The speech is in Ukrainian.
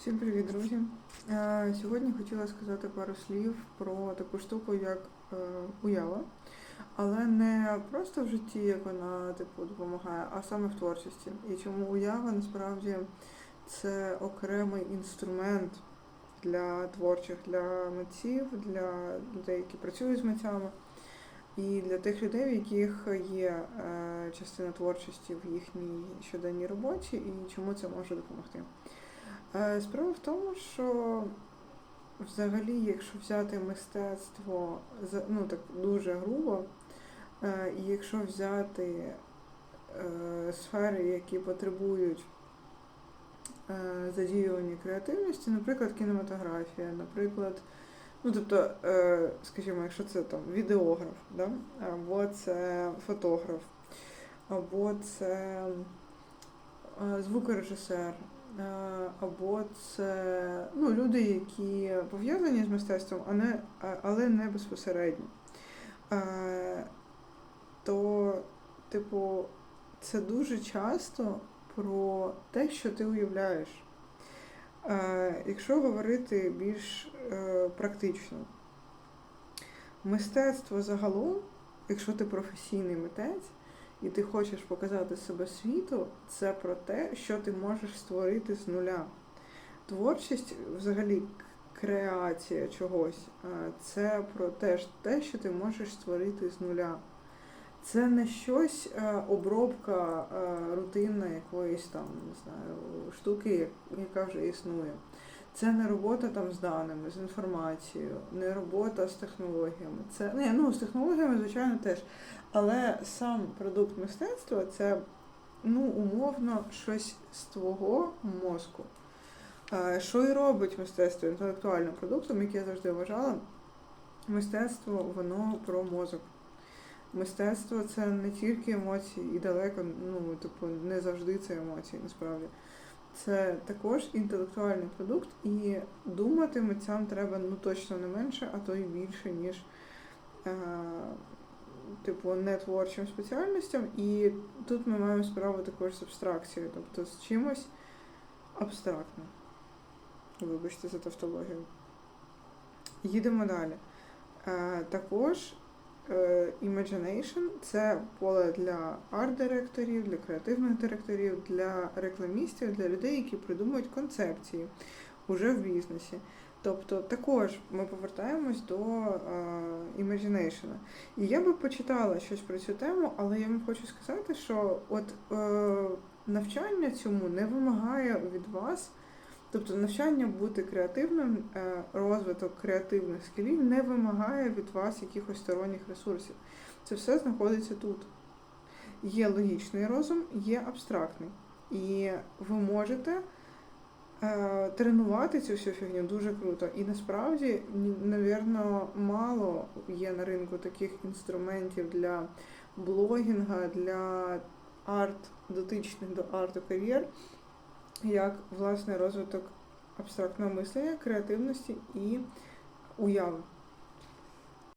Всім привіт, друзі! Е, Сьогодні хотіла сказати пару слів про таку штуку, як е, уява, але не просто в житті, як вона типу допомагає, а саме в творчості. І чому уява насправді це окремий інструмент для творчих, для митців, для людей, які працюють з митцями, і для тих людей, в яких є е, частина творчості в їхній щоденній роботі, і чому це може допомогти. Е, Справа в тому, що взагалі, якщо взяти мистецтво ну так дуже грубо, е, і якщо взяти е, сфери, які потребують задіювання креативності, наприклад, кінематографія, наприклад, ну тобто, скажімо, якщо це там відеограф, да? або це фотограф, або це звукорежисер, або це ну, люди, які пов'язані з мистецтвом, але не безпосередньо. Е, То, типу, це дуже часто про те, що ти уявляєш. Е, Якщо говорити більш е, практично, мистецтво загалом, якщо ти професійний митець, і ти хочеш показати себе світу, це про те, що ти можеш створити з нуля. Творчість, взагалі, креація чогось, це про те, те, що ти можеш створити з нуля. Це не щось обробка рутинна якоїсь там, не знаю, штуки, яка вже існує. Це не робота там з даними, з інформацією, не робота з технологіями. Це не, ну, з технологіями, звичайно, теж. Але сам продукт мистецтва це ну, умовно щось з твого мозку. Е, Що і робить мистецтво інтелектуальним продуктом, як я завжди вважала, мистецтво воно про мозок. Мистецтво це не тільки емоції, і далеко, ну, типу, не завжди це емоції, насправді. Це також інтелектуальний продукт, і думати митцям треба ну точно не менше, а то й більше, ніж е, типу не творчим спеціальностям. І тут ми маємо справу також з абстракцією, тобто з чимось абстрактним. Вибачте за тавтологію. Їдемо далі. Е, також Imagination це поле для арт-директорів, для креативних директорів, для рекламістів, для людей, які придумують концепції уже в бізнесі. Тобто також ми повертаємось до е, Imagination. І я би почитала щось про цю тему, але я вам хочу сказати, що от е, навчання цьому не вимагає від вас. Тобто навчання бути креативним, е, розвиток креативних скілів не вимагає від вас якихось сторонніх ресурсів. Це все знаходиться тут. Є логічний розум, є абстрактний. І ви можете е, тренувати цю всю фігню дуже круто. І насправді, навірно, мало є на ринку таких інструментів для блогінга, для арт, дотичних до арту кар'єр, як власне розвиток абстрактного мислення, креативності і уяви.